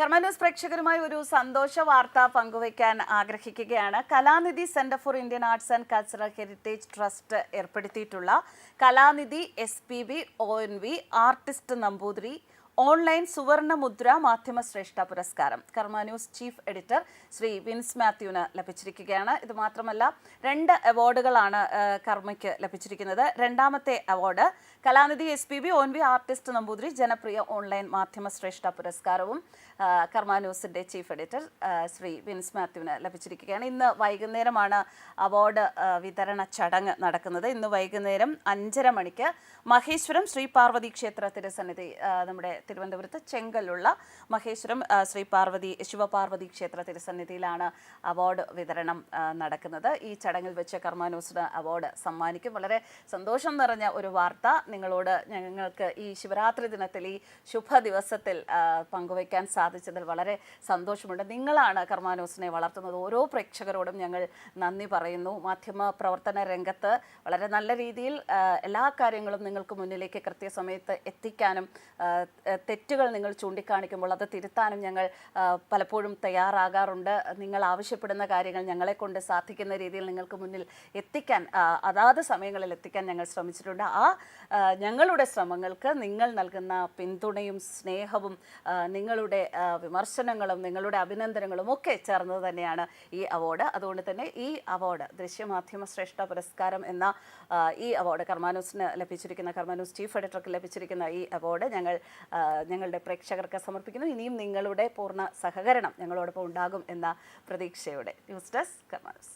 കർമ്മന്യൂസ് പ്രേക്ഷകരുമായി ഒരു സന്തോഷ വാർത്ത പങ്കുവയ്ക്കാൻ ആഗ്രഹിക്കുകയാണ്. Kalanidhi centre for Indian arts and cultural heritage trust ഏർപ്പെടുത്തിയിട്ടുള്ള Kalanidhi S P B O N V artist Namboothiri online സുവർണ മുദ്ര മാധ്യമ ശ്രേഷ്ഠ പുരസ്കാരം. Karma news chief editor Shri Vince മാത്യുവിന് ലഭിച്ചിരിക്കുകയാണ്. ഇത് മാത്രമല്ല രണ്ട് അവാർഡുകളാണ് കർമ്മയ്ക്ക് ലഭിച്ചിരിക്കുന്നത്. രണ്ടാമത്തെ award Kalanidhi S P B O N V artist Namboothiri ജനപ്രിയ ഓൺലൈൻ മാധ്യമ ശ്രേഷ്ഠ പുരസ്കാരവും കർമ്മ ന്യൂസിന്റെ ചീഫ് എഡിറ്റർ ശ്രീ വിൻസ് മാത്യുവിന് ലഭിച്ചിരിക്കുകയാണ്. ഇന്ന് വൈകുന്നേരമാണ് അവാർഡ് വിതരണ ചടങ്ങ് നടക്കുന്നത്. ഇന്ന് വൈകുന്നേരം അഞ്ചര മണിക്ക് മഹേശ്വരം ശ്രീ പാർവതി ക്ഷേത്ര തിരുസന്നിധി നമ്മുടെ തിരുവനന്തപുരത്ത് ചെങ്കലുള്ള മഹേശ്വരം ശ്രീ പാർവതി ശിവപാർവതി ക്ഷേത്ര തിരുസന്നിധിയിലാണ് അവാർഡ് വിതരണം നടക്കുന്നത്. ഈ ചടങ്ങിൽ വെച്ച് കർമാനൂസിന് അവാർഡ് സമ്മാനിക്കും. വളരെ സന്തോഷം നിറഞ്ഞ ഒരു വാർത്ത നിങ്ങളോട് ഞങ്ങൾക്ക് ഈ ശിവരാത്രി ദിനത്തിൽ ഈ ശുഭ ദിവസത്തിൽ പങ്കുവയ്ക്കാൻ സാധിച്ചതിൽ വളരെ സന്തോഷമുണ്ട്. നിങ്ങളാണ് കർമാനൂസിനെ വളർത്തുന്നത്. ഓരോ പ്രേക്ഷകരോടും ഞങ്ങൾ നന്ദി പറയുന്നു. മാധ്യമ പ്രവർത്തന രംഗത്ത് വളരെ നല്ല രീതിയിൽ എല്ലാ കാര്യങ്ങളും നിങ്ങൾക്ക് മുന്നിലേക്ക് കൃത്യസമയത്ത് എത്തിക്കാനും തെറ്റുകൾ നിങ്ങൾ ചൂണ്ടിക്കാണിക്കുമ്പോൾ അത് തിരുത്താനും ഞങ്ങൾ പലപ്പോഴും തയ്യാറാകാറുണ്ട്. നിങ്ങൾ ആവശ്യപ്പെടുന്ന കാര്യങ്ങൾ ഞങ്ങളെ കൊണ്ട് സാധിക്കുന്ന രീതിയിൽ നിങ്ങൾക്ക് മുന്നിൽ എത്തിക്കാൻ അതാത് സമയങ്ങളിൽ എത്തിക്കാൻ ഞങ്ങൾ ശ്രമിച്ചിട്ടുണ്ട്. ആ ഞങ്ങളുടെ ശ്രമങ്ങൾക്ക് നിങ്ങൾ നൽകുന്ന പിന്തുണയും സ്നേഹവും നിങ്ങളുടെ വിമർശനങ്ങളും നിങ്ങളുടെ അഭിനന്ദനങ്ങളും ഒക്കെ ചേർന്നത് തന്നെയാണ് ഈ അവാർഡ്. അതുകൊണ്ട് തന്നെ ഈ അവാർഡ് ദൃശ്യമാധ്യമ ശ്രേഷ്ഠ പുരസ്കാരം എന്ന ഈ അവാർഡ് കർമാനൂസിന് ലഭിച്ചിരിക്കുന്ന കർമാനൂസ് ചീഫ് എഡിറ്റർക്ക് ലഭിച്ചിരിക്കുന്ന ഈ അവാർഡ് ഞങ്ങൾ ഞങ്ങളുടെ പ്രേക്ഷകർക്ക് സമർപ്പിക്കുന്നു. ഇനിയും നിങ്ങളുടെ പൂർണ സഹകരണം ഞങ്ങളോടൊപ്പം ഉണ്ടാകും എന്ന പ്രതീക്ഷയോടെ. News desk Karma news.